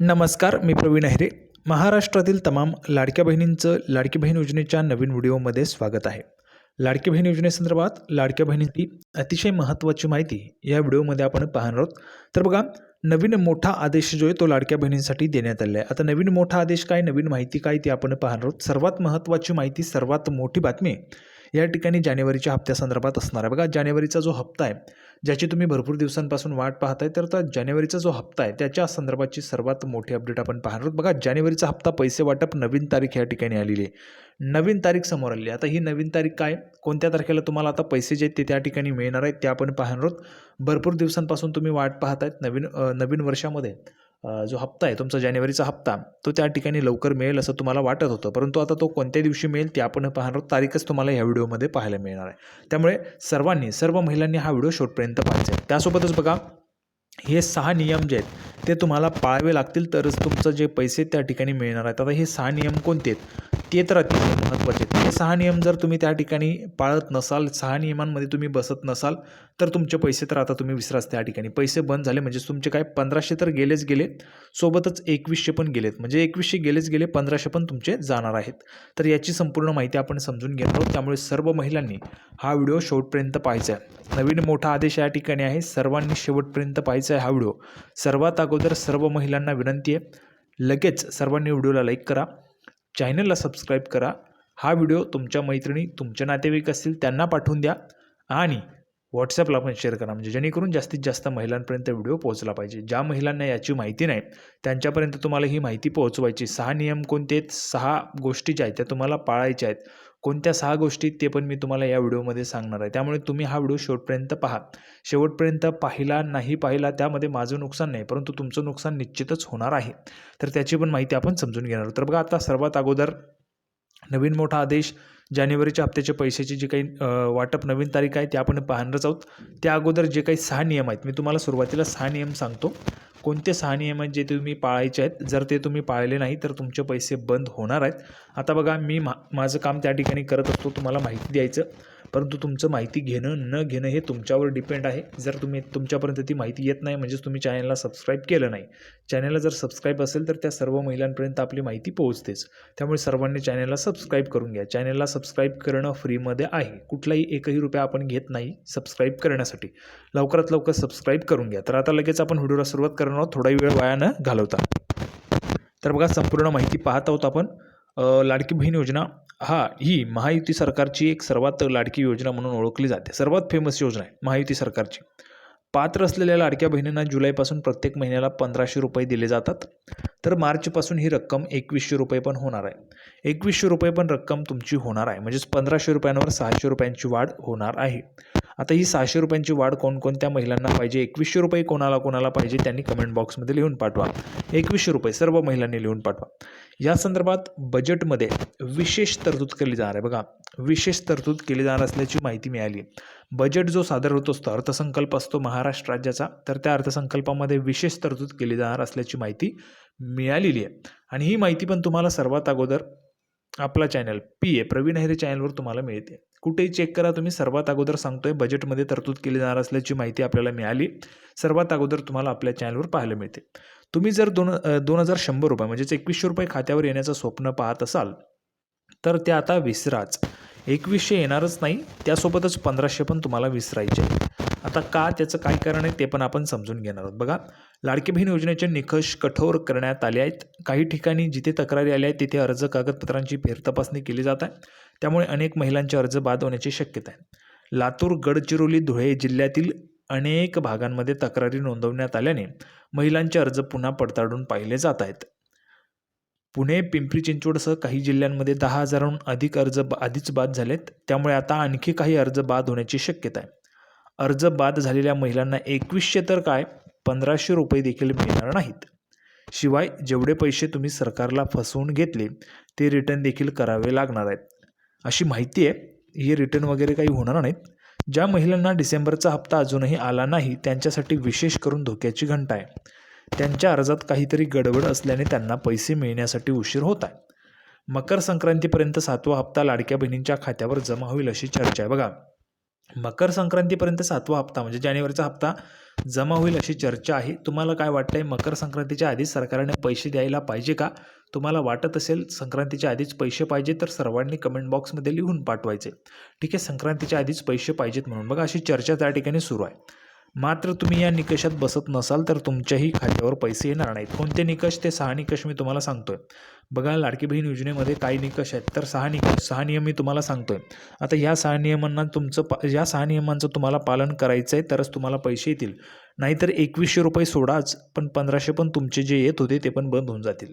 नमस्कार मी प्रवीण अहिरे महाराष्ट्रातील तमाम लाडक्या बहिणींचं लाडकी बहीण योजनेच्या नवीन व्हिडिओमध्ये स्वागत आहे. लाडकी बहीण योजनेसंदर्भात लाडक्या बहिणीची अतिशय महत्त्वाची माहिती या व्हिडिओमध्ये आपण पाहणार आहोत. तर बघा नवीन मोठा आदेश जो आहे तो लाडक्या बहिणींसाठी देण्यात आला आहे. आता नवीन मोठा आदेश काय नवीन माहिती काय ती आपण पाहणार आहोत. सर्वात महत्त्वाची माहिती सर्वात मोठी बातमी या ठिकाणी जानेवारीच्या हप्त्यासंदर्भात असणार आहे. बघा जानेवारीचा जो हप्ता आहे ज्याची तुम्ही भरपूर दिवसांपासून वाट पाहताय तर आता जानेवारीचा जो हप्ता आहे त्याच्या संदर्भाची सर्वात मोठी अपडेट आपण पाहणार आहोत. बघा जानेवारीचा हप्ता पैसे वाटप नवीन तारीख या ठिकाणी आलेली आहे. नवीन तारीख समोर आली आहे. आता ही नवीन तारीख काय? कोणत्या तारखेला तुम्हाला आता पैसे जे आहेत ते त्या ठिकाणी मिळणार आहेत ते आपण पाहणार आहोत. भरपूर दिवसांपासून तुम्ही वाट पाहतायत नवीन नवीन वर्षामध्ये. जो हप्ता आहे तुमचा जानेवारीचा हप्ता तो त्या ठिकाणी लवकर मिळेल असं तुम्हाला वाटत होतं. परंतु आता तो कोणत्या दिवशी मिळेल ते आपण पाहणार आहोत. तारीखच तुम्हाला ह्या व्हिडिओमध्ये पाहायला मिळणार आहे. त्यामुळे सर्वांनी सर्व महिलांनी हा व्हिडिओ शेवटपर्यंत पाहायचा आहे. त्यासोबतच बघा हे सहा नियम जे आहेत ते तुम्हाला पाळावे लागतील तरच तुमचं जे पैसे त्या ठिकाणी मिळणार आहेत. आता हे सहा नियम कोणते आहेत? ते तर अतिशय महत्त्वाचे आहेत. हे सहा नियम जर तुम्ही त्या ठिकाणी पाळत नसाल सहा नियमांमध्ये तुम्ही बसत नसाल तर तुमचे पैसे तर आता तुम्ही विसराच त्या ठिकाणी. पैसे बंद झाले म्हणजे तुमचे काय पंधराशे तर गेलेच गेले सोबतच एकवीसशे पण गेलेत. म्हणजे एकवीसशे गेलेच गेले पंधराशे पण तुमचे जाणार आहेत. तर याची संपूर्ण माहिती आपण समजून घेत आहोत. त्यामुळे सर्व महिलांनी हा व्हिडिओ शेवटपर्यंत पाहायचा आहे. नवीन मोठा आदेश या ठिकाणी आहे सर्वांनी शेवटपर्यंत पाहायचा आहे हा व्हिडिओ. सर्वात अगोदर सर्व महिलांना विनंती आहे लगेच सर्वांनी व्हिडिओला लाईक करा. चॅनलला सबस्क्राईब करा. हा व्हिडिओ तुमच्या मैत्रिणी तुमचे नातेवाईक असतील त्यांना पाठवून द्या आणि व्हॉट्सअपला पण शेअर करा. म्हणजे जेणेकरून जास्तीत जास्त महिलांपर्यंत व्हिडिओ पोहोचला पाहिजे. ज्या महिलांना याची माहिती नाही त्यांच्यापर्यंत तुम्हाला ही माहिती पोहोचवायची. सहा नियम कोणते आहेत? सहा गोष्टी ज्या आहेत त्या तुम्हाला पाळायच्या आहेत. कोणत्या सहा गोष्टी ते पण मी तुम्हाला या व्हिडिओमध्ये सांगणार आहे. त्यामुळे तुम्ही हा व्हिडिओ शेवटपर्यंत पहा. शेवटपर्यंत पाहिला नाही पाहिला त्यामध्ये माझं नुकसान नाही परंतु तुमचं नुकसान निश्चितच होणार आहे. तर त्याची पण माहिती आपण समजून घेणार आहोत. तर बघा आता सर्वात अगोदर नवीन मोठा आदेश जानेवारीच्या हप्त्याच्या पैशाची जी काही वाटप नवीन तारीख आहे ते आपण पाहणारच आहोत. त्या अगोदर जे काही सहा नियम आहेत मी तुम्हाला सुरुवातीला सहा नियम सांगतो. कोणते सहा नियम आहेत जे म्हणजे तुम्ही पाळायचे आहेत? जर ते तुम्ही पाळले नाही तर तुमचे पैसे बंद होणार आहेत. आता बघा मी मा माझं काम त्या ठिकाणी करत असतो तुम्हाला माहिती द्यायचं. परंतु तुमचं माहिती घेणं न घेणं हे तुमच्यावर डिपेंड आहे. जर तुम्ही तुमच्यापर्यंत ती माहिती येत नाही म्हणजेच तुम्ही चॅनलला सबस्क्राईब केलं नाही. चॅनलला जर सबस्क्राईब असेल तर त्या सर्व महिलांपर्यंत आपली माहिती पोहोचतेच. त्यामुळे सर्वांनी चॅनलला सबस्क्राईब करून घ्या. चॅनलला सबस्क्राईब करणं फ्रीमध्ये आहे. कुठलाही एकही रुपया आपण घेत नाही सबस्क्राईब करण्यासाठी. लवकरात लवकर सबस्क्राईब करून घ्या. तर आता लगेच आपण व्हिडिओला सुरुवात करणार आहोत थोडा वेळ वाया न घालवता. तर बघा संपूर्ण माहिती पाहत आहोत आपण. लाडकी बहीण योजना हा ही महायुती सरकारची एक सर्वात लाडकी योजना म्हणून ओळखली जाते. सर्वात फेमस योजना आहे महायुती सरकारची. पात्र असलेल्या लाडक्या बहिणींना जुलैपासून प्रत्येक महिन्याला पंधराशे रुपये दिले जातात. तर मार्चपासून ही रक्कम एकवीसशे रुपये पण होणार आहे. एकवीसशे रुपये पण रक्कम तुमची होणार आहे. म्हणजेच पंधराशे रुपयांवर सहाशे रुपयांची वाढ होणार आहे. आता ही सहाशे रुपयांची वाढ कोणकोणत्या महिलांना पाहिजे? एकवीसशे रुपये कोणाला कोणाला पाहिजे त्यांनी कमेंट बॉक्समध्ये लिहून पाठवा. एकवीसशे रुपये सर्व महिलांनी लिहून पाठवा. या संदर्भात बजेटमध्ये विशेष तरतूद केली जाणार आहे. बघा विशेष तरतूद केली जाणार असल्याची माहिती मिळाली. बजेट जो सादर होत असतो अर्थसंकल्प असतो महाराष्ट्र राज्याचा. तर त्या अर्थसंकल्पामध्ये विशेष तरतूद केली जाणार असल्याची माहिती मिळालेली आहे. आणि ही माहिती पण तुम्हाला सर्वात अगोदर आपला channel P A Praveen Here चॅनलवर तुम्हाला मिळते. कुठेही चेक करा तुम्ही सर्वात अगोदर सांगतोय बजेटमध्ये तरतूद केली जाणार असल्याची माहिती आपल्याला मिळाली. सर्वात अगोदर तुम्हाला आपल्या चॅनलवर पाहायला मिळते. तुम्ही जर दोन दोन हजार शंभर रुपये म्हणजेच एकवीसशे रुपये खात्यावर येण्याचं स्वप्न पाहत असाल तर ते आता विसराच. एकवीसशे येणारच नाही त्यासोबतच पंधराशे पण तुम्हाला विसरायचे आता का त्याचं काय कारण आहे ते पण आपण समजून घेणार आहोत. बघा लाडकी बहीण योजनेचे निकष कठोर करण्यात आले आहेत. काही ठिकाणी जिथे तक्रारी आल्या आहेत तिथे अर्ज कागदपत्रांची फेरतपासणी केली जात आहे. त्यामुळे अनेक महिलांचे अर्ज बाद होण्याची शक्यता आहे. लातूर गडचिरोली धुळे जिल्ह्यातील अनेक भागांमध्ये तक्रारी नोंदवण्यात आल्याने महिलांचे अर्ज पुन्हा पडताळून पाहिले जात आहेत. पुणे पिंपरी चिंचवडसह काही जिल्ह्यांमध्ये दहा हजाराहून अधिक अर्ज आधीच बाद झालेत. त्यामुळे आता आणखी काही अर्ज बाद होण्याची शक्यता आहे. अर्ज बाद झालेल्या महिलांना एकवीसशे तर काय पंधराशे रुपये देखील मिळणार नाहीत. शिवाय जेवढे पैसे तुम्ही सरकारला फसवून घेतले ते रिटर्न देखील करावे लागणार आहेत. अशी माहिती आहे. हे रिटर्न वगैरे काही होणार नाहीत ज्या महिलांना डिसेंबरचा हप्ता अजूनही आला नाही त्यांच्यासाठी विशेष करून धोक्याची घंटा आहे. त्यांच्या अर्जात काहीतरी गडबड असल्याने त्यांना पैसे मिळण्यासाठी उशीर होत आहे. मकर संक्रांतीपर्यंत सातवा हप्ता लाडक्या बहिणींच्या खात्यावर जमा होईल अशी चर्चा आहे. बघा मकर संक्रांतीपर्यंत सातवा हप्ता म्हणजे जानेवारीचा हप्ता जमा होईल अशी चर्चा आहे. तुम्हाला काय वाटतंय? मकर संक्रांतीच्या आधीच सरकारने पैसे द्यायला पाहिजे का? तुम्हाला वाटत असेल संक्रांतीच्या आधीच पैसे पाहिजे तर सर्वांनी कमेंट बॉक्समध्ये लिहून पाठवायचे. ठीक आहे संक्रांतीच्या आधीच पैसे पाहिजेत म्हणून. बघा अशी चर्चा त्या ठिकाणी सुरू आहे. मात्र तुम्ही या निकषात बसत नसाल तर तुमच्याही खात्यावर पैसे येणार नाहीत. कोणते निकष? ते सहा निकष मी तुम्हाला सांगतोय. बघा लाडकी बहीण योजनेमध्ये काही निकष आहेत? तर सहा निकष सहा नियम मी तुम्हाला सांगतोय. आता या सहा नियमांना तुमचं पा या सहा नियमांचं तुम्हाला पालन करायचं आहे तरच तुम्हाला पैसे येतील. नाहीतर एकवीसशे रुपये सोडाच पण पंधराशे पण तुमचे जे येत होते ते पण बंद होऊन जातील.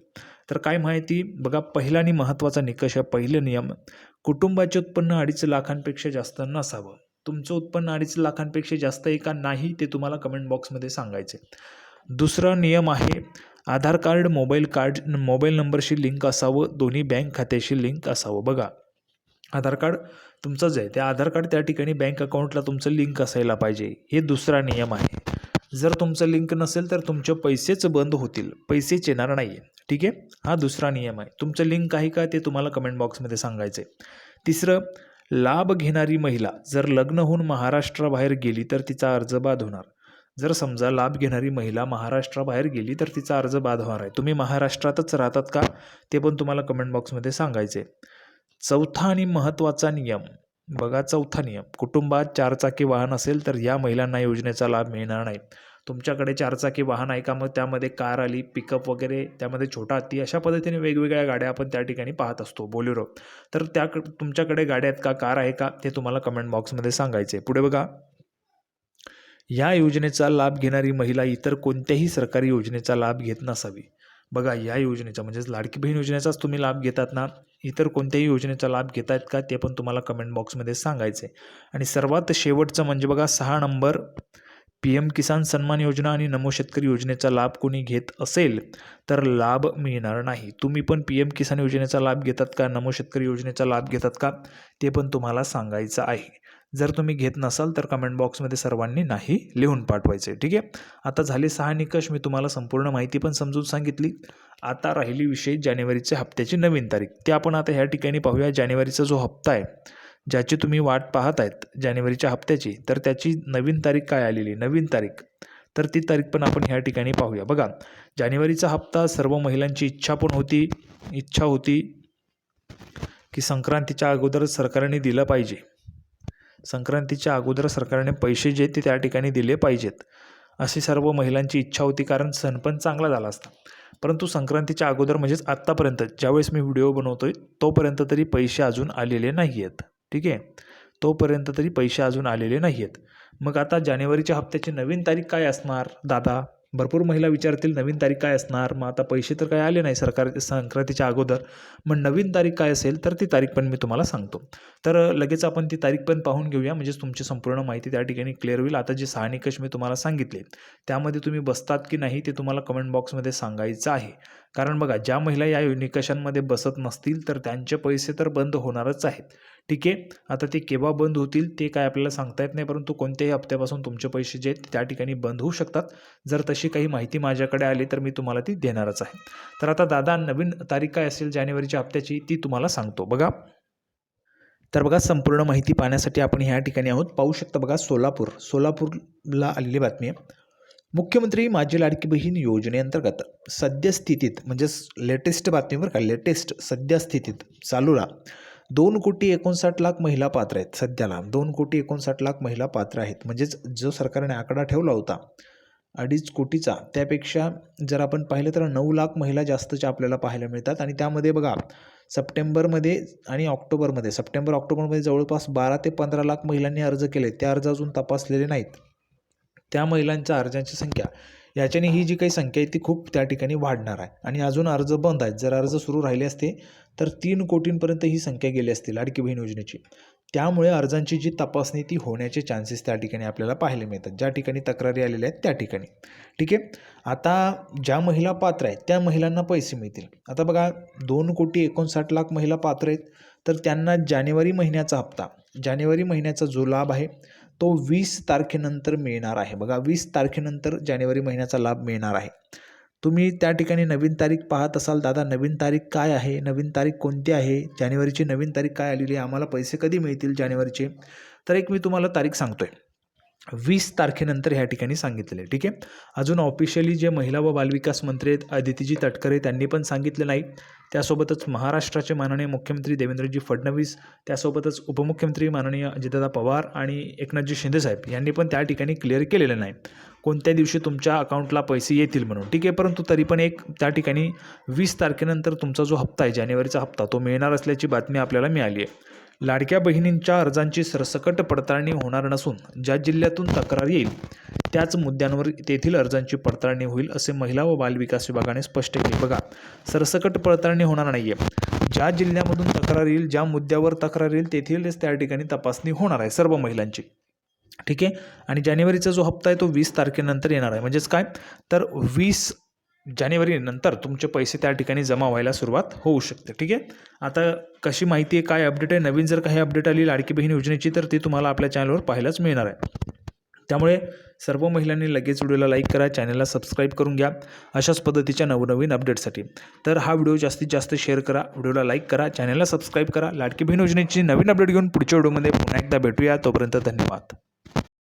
तर काय माहिती? बघा पहिला आणि महत्त्वाचा निकष आहे. पहिले नियम कुटुंबाचे उत्पन्न अडीच लाखांपेक्षा जास्त नसावं. तुमचं उत्पन्न अडीच लाखांपेक्षा जास्त आहे का नाही ते तुम्हाला कमेंट बॉक्समध्ये सांगायचे. दुसरा नियम आहे Aadhaar card mobile card mobile नंबरशी लिंक असावं दोन्ही बँक खात्याशी लिंक असावं. बघा आधार कार्ड तुमचंच आहे. ते आधार कार्ड त्या ठिकाणी बँक अकाउंटला तुमचं लिंक असायला पाहिजे. हे दुसरा नियम आहे. जर तुमचं लिंक नसेल तर तुमचे पैसेच बंद होतील. पैसेच येणार नाही. आहे ठीक आहे? हा दुसरा नियम आहे. तुमचं लिंक आहे का ते तुम्हाला कमेंट बॉक्समध्ये सांगायचं. आहे तिसरं लाभ घेणारी महिला जर लग्न होऊन महाराष्ट्राबाहेर गेली तर तिचा अर्ज बाद होणार. जर समजा लाभ घेणारी महिला महाराष्ट्राबाहेर गेली तर तिचा अर्ज बाद होणार आहे. तुम्ही महाराष्ट्रातच राहतात का? ते पण तुम्हाला कमेंट बॉक्समध्ये सांगायचे चौथा आणि महत्त्वाचा नियम. बघा चौथा नियम. कुटुंबात चारचाकी वाहन असेल तर या महिलांना योजनेचा लाभ मिळणार नाही. तुमच्याकडे चारचाकी वाहन आहे का? मग त्यामध्ये कार आली पिकअप वगैरे त्यामध्ये छोटा हत्ती अशा पद्धतीने वेगवेगळ्या गाड्या आपण त्या ठिकाणी पाहत असतो बोलेरो. तर त्या तुमच्याकडे गाड्या आहेत का? कार आहे का? ते तुम्हाला कमेंट बॉक्समध्ये सांगायचे पुढे बघा. या योजनेचा लाभ घेणारी महिला इतर कोणत्याही सरकारी योजनेचा लाभ घेत नसावी. बघा या योजनेचा म्हणजेच लाडकी बहीण योजनेचाच तुम्ही लाभ घेतात ना? इतर कोणत्याही योजनेचा लाभ घेत आहेत का? ते पण तुम्हाला कमेंट बॉक्समध्ये सांगायचे आणि सर्वात शेवटचं म्हणजे बघा सहा नंबर. पी एम किसान सन्मान योजना आणि नमो शेतकरी योजनेचा लाभ कोणी घेत असेल तर लाभ मिळणार नाही. तुम्ही पण पी एम किसान योजनेचा लाभ घेतात का? नमो शेतकरी योजनेचा लाभ घेतात का? ते पण तुम्हाला सांगायचं आहे. जर तुम्ही घेत नसाल तर कमेंट बॉक्समध्ये सर्वांनी नाही लिहून पाठवायचे ठीक आहे? आता झाले सहा निकष. मी तुम्हाला संपूर्ण माहिती पण समजून सांगितली. आता राहिली विषय जानेवारीच्या हप्त्याची नवीन तारीख. ते आपण आता ह्या ठिकाणी पाहूया. जानेवारीचा जो हप्ता आहे ज्याची तुम्ही वाट पाहत आहेत जानेवारीच्या हप्त्याची तर त्याची नवीन तारीख काय आलेली? नवीन तारीख. तर ती तारीख पण आपण ह्या ठिकाणी पाहूया. बघा जानेवारीचा हप्ता सर्व महिलांची इच्छा पण होती इच्छा होती की संक्रांतीच्या अगोदर सरकारने दिलं पाहिजे. संक्रांतीच्या अगोदर सरकारने पैसे जे ते त्या ठिकाणी दिले पाहिजेत. अशी सर्व महिलांची इच्छा होती कारण सण पण चांगला झाला असता. परंतु संक्रांतीच्या अगोदर म्हणजेच आत्तापर्यंत ज्यावेळेस मी व्हिडिओ बनवतो आहे तोपर्यंत तरी पैसे अजून आलेले नाही आहेत ठीक आहे? तोपर्यंत तरी पैसे अजून आलेले नाही आहेत मग आता जानेवारीच्या हप्त्याची नवीन तारीख काय असणार दादा? भरपूर महिला विचारतील नवीन तारीख काय असणार? मग आता पैसे तर काय आले नाही सरकार संक्रांतीच्या अगोदर. मग नवीन तारीख काय असेल तर ती तारीख पण मी तुम्हाला सांगतो. तर लगेच आपण ती तारीख पण पाहून घेऊया. म्हणजेच तुमची संपूर्ण माहिती त्या ठिकाणी क्लिअर होईल. आता जे सहा निकष मी तुम्हाला सांगितले त्यामध्ये तुम्ही बसतात की नाही ते तुम्हाला कमेंट बॉक्समध्ये सांगायचं आहे. कारण बघा ज्या महिला या निकषांमध्ये बसत नसतील तर त्यांचे पैसे तर बंद होणारच आहेत. ठीक आहे? आता ते केव्हा बंद होतील ते काय आपल्याला सांगता येत नाही परंतु कोणत्याही हप्त्यापासून तुमचे पैसे जे आहेत त्या ठिकाणी बंद होऊ शकतात. जर तशी काही माहिती माझ्याकडे आली तर मी तुम्हाला ती देणारच आहे. तर आता दादा नवीन तारीख काय असेल जानेवारीच्या हप्त्याची ती तुम्हाला सांगतो. बघा. तर बघा संपूर्ण माहिती पाहण्यासाठी आपण ह्या ठिकाणी आहोत. पाहू शकता बघा सोलापूर. सोलापूरला आलेली बातमी आहे. मुख्यमंत्री माझी लाडकी बहीण योजनेअंतर्गत सद्यस्थितीत म्हणजेच लेटेस्ट बातमीवर का लेटेस्ट सद्यस्थितीत चालूला दोन कोटी एकोणसाठ लाख महिला पात्र आहेत सध्याला. दोन कोटी एकोणसाठ लाख महिला पात्र आहेत. म्हणजेच जो सरकारने आकडा ठेवला होता अडीच कोटीचा त्यापेक्षा जर आपण पाहिलं तर नऊ लाख महिला जास्तच्या आपल्याला पाहायला मिळतात. आणि त्यामध्ये बघा सप्टेंबरमध्ये आणि ऑक्टोबरमध्ये सप्टेंबर ऑक्टोबरमध्ये जवळपास बारा ते पंधरा लाख महिलांनी अर्ज केले. ते अर्ज अजून तपासलेले नाहीत. त्या महिलांच्या अर्जांची संख्या याच्याने ही जी काही संख्या आहे ती खूप त्या ठिकाणी वाढणार आहे. आणि अजून अर्ज बंद आहेत. जर अर्ज सुरू राहिले असते तर तीन कोटींपर्यंत ही संख्या गेली असती लाडकी बहीण योजनेची. त्यामुळे अर्जांची जी तपासणी ती होण्याचे चान्सेस त्या ठिकाणी आपल्याला पाहायला मिळतात. ज्या ठिकाणी तक्रारी आलेल्या आहेत त्या ठिकाणी. ठीक आहे? आता ज्या महिला पात्र आहेत त्या महिलांना पैसे मिळतील. आता बघा दोन कोटी एकोणसाठ लाख महिला पात्र आहेत तर त्यांना जानेवारी महिन्याचा हप्ता जानेवारी महिन्याचा जो लाभ आहे तो वीस तारखेनंतर मिळणार आहे. बघा वीस तारखेनंतर जानेवारी महिन्याचा लाभ मिळणार आहे. तुम्ही त्या ठिकाणी नवीन तारीख पाहत असाल दादा नवीन तारीख काय आहे? नवीन तारीख कोणती आहे? जानेवारीची नवीन तारीख काय आलेली आहे? आम्हाला पैसे कधी मिळतील जानेवारीचे? तर एक मी तुम्हाला तारीख सांगतो आहे वीस तारखेनंतर ह्या ठिकाणी सांगितलेलं आहे ठीक आहे? अजून ऑफिशियली जे महिला व बालविकास मंत्री आहेत अदितीजी तटकरे त्यांनी पण सांगितलं नाही त्यासोबतच महाराष्ट्राचे माननीय मुख्यमंत्री देवेंद्रजी फडणवीस त्यासोबतच उपमुख्यमंत्री माननीय अजितदादा पवार आणि एकनाथजी शिंदेसाहेब यांनी पण त्या ठिकाणी क्लिअर केलेलं नाही. कोणत्या दिवशी तुमच्या अकाउंटला पैसे येतील म्हणून ठीक आहे? परंतु तरी पण एक त्या ठिकाणी वीस तारखेनंतर तुमचा जो हप्ता आहे जानेवारीचा हप्ता तो मिळणार असल्याची बातमी आपल्याला मिळाली आहे. लाडक्या बहिणींच्या अर्जांची सरसकट पडताळणी होणार नसून ज्या जिल्ह्यातून तक्रार येईल त्याच मुद्द्यांवर तेथील अर्जांची पडताळणी होईल असे महिला व बालविकास विभागाने स्पष्ट केले. बघा सरसकट पडताळणी होणार नाही आहे ज्या जिल्ह्यामधून तक्रार येईल ज्या मुद्द्यावर तक्रार येईल तेथीलच त्या ठिकाणी तपासणी होणार आहे सर्व महिलांची. ठीक आहे? आणि जानेवारीचा जो हप्ता आहे तो वीस तारखेनंतर येणार आहे. म्हणजेच काय? तर वीस जानेवारीनंतर तुमचे पैसे त्या ठिकाणी जमा व्हायला सुरुवात होऊ शकते ठीक आहे? आता कशी माहिती आहे काय अपडेट आहे? नवीन जर काही अपडेट आली लाडकी बहीण योजनेची तर ती तुम्हाला आपल्या चॅनलवर पाहायलाच मिळणार आहे. त्यामुळे सर्व महिलांनी लगेच व्हिडिओला लाईक करा चॅनलला सबस्क्राईब करून घ्या अशाच पद्धतीच्या नवनवीन अपडेटसाठी तर हा व्हिडिओ जास्तीत जास्त शेअर करा व्हिडिओला लाईक करा चॅनलला सबस्क्राईब करा. लाडकी बहीण योजनेची नवीन अपडेट घेऊन पुढच्या व्हिडिओमध्ये पुन्हा एकदा भेटूया. तोपर्यंत धन्यवाद.